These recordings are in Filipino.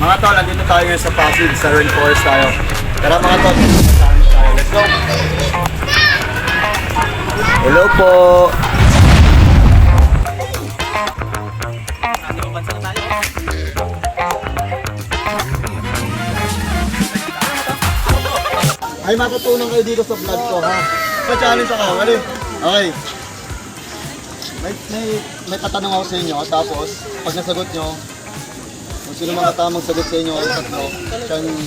Mga tol, nandito tayo sa Pasig, sa Rainforest tayo. Tara mga tol. Let's go! Hello po! Ay, matutunan kayo dito sa vlog ko, ha? Pa-challenge ako, ready? Okay. May, may, may tatanong ako sa inyo, tapos, pag nasagot nyo, sino mga tamang sagot sa inyo, ay tatlo, siya yung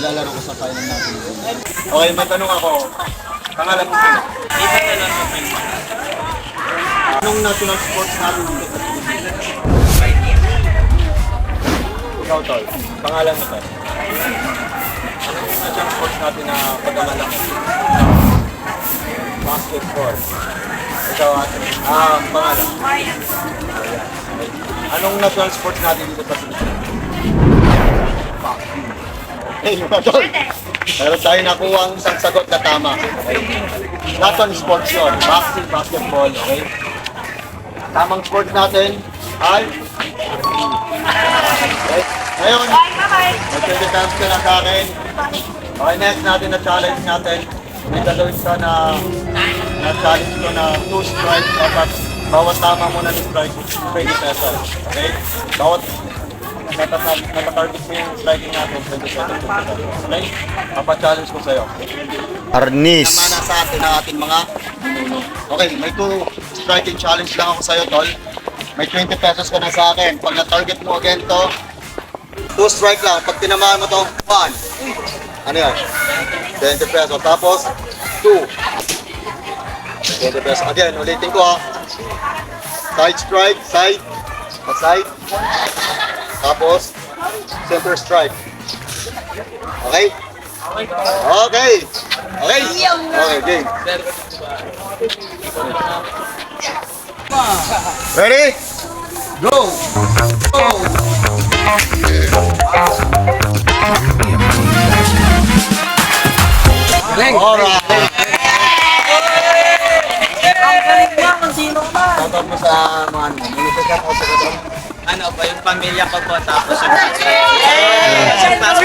ilalaro ko sa final natin. Okay, may tanong ako. Pangalan mo sino? Anong national sports natin dito sa Pilipinas? Ikaw, Tol. Pangalan mo, Tol. Anong national sports natin na pag-amalan mo? Basketball. Ikaw, ate. Ah, pangalan. Ayan. Anong national sports natin dito sa Pilipinas? Boxing. Eh, mga tol. Meron tayo nakuha ang isang sagot na tama. Okay? Not on sports yun. Boxing, basketball, okay? Tamang sports natin ay... Okay? Ngayon, mag-20 times ka na sa akin. Okay, next natin na challenge natin. May gagawin ka na na challenge ko na two strikes. Dapat bawat tama mo na ng strike, 20 pesos. Okay? Bawat natatarget mo yung striking natin, 20 pesos. Okay? Papa-challenge ko sa'yo. Arnis. Tama na sa atin ang ating mga Okay, may two striking challenge lang ako sa'yo, tol. May 20 pesos ka na sa akin. Pag na-target mo again to, two strike lang. Pag tinamaan mo to, one. Ano yan? 20 pesos. Tapos, two. 20 pesos. Again, ulitin ko ha. Side strike, side, side. Tapos, center strike. Okay? Okay. Okay. Okay, game. Ready? Go. Shoutout mo sa mga ano. May shoutout mo sa kapatid. ano po, yung pamilya ko po, tapos yung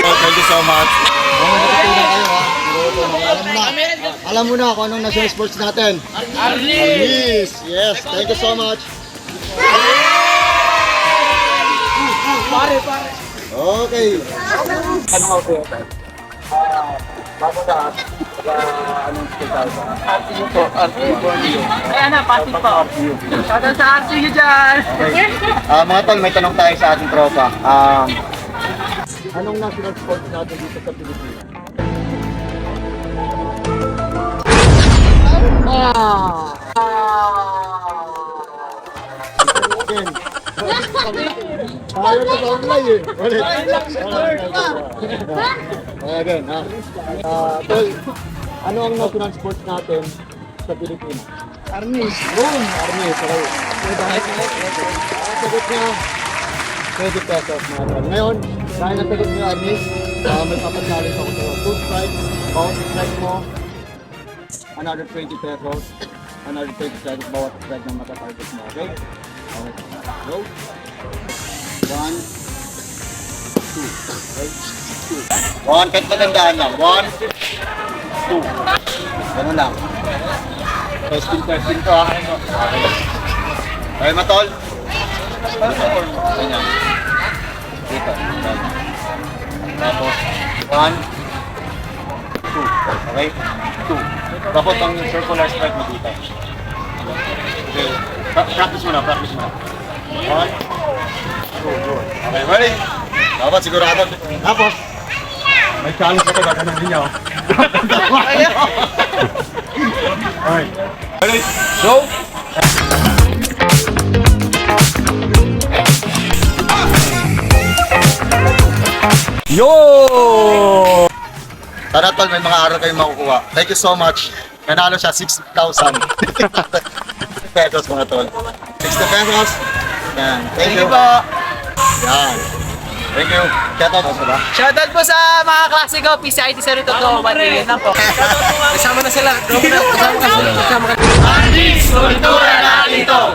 Oh, thank you so much. Oh, natutunan kayo ha. Alam na. Alam mo na kung anong national sports natin. Arnis! Yes, thank you so much. Pare, pare. Okay. Ano nga po yun? Bago sa anong tayo sa RTU po, RTU po. Ayan na, pati po. RTU. Shoutout sa RCU dyan! Okay. Ah, mga tol, may tanong tayo sa ating tropa. Um, anong national sports natin dito sa Pilipinas? Ah! Tayo na eh. Ulit. Ha? Ah, tol, ano ang national sports natin sa Pilipinas? Arnis. Boom! Arnis. Okay. Ang sagot niya, 20 pesos mga tol. Ngayon, dahil ang sagot niyo, Arnis, uh, may papachallenge ako sa'yo. Two strikes, bawat strike mo, another 20 pesos, another 20 pesos bawat strike ng matatarget mo, okay? Okay. Go. One, two. Okay? Two. One, kahit matandaan lang. One, two. Ganun lang. Testing, testing to ha. Okay. Okay, matol. Dito. Ganyan. Dito. Tapos, one, two. Okay? Two. Tapos ang circular strike mo dito. Okay. Pra- Practice mo na, practice mo na. One, two, good. Okay, ready? Dapat sigurado. Tapos, may challenge ako gaganon ninyo. Alright. Ready? Go! Yo! Tara tol, may mga araw kayong makukuha. Thank you so much. Nanalo siya 6,000. pesos mga tol. 60 pesos. Yan. Thank you. Yan. Thank you. Shout out ba? Shoutout po sa mga klase ko, PCIT sa rito to, pati yun lang po. Kasama na sila. Kasama ka sila. Kasama ka Thank you pa.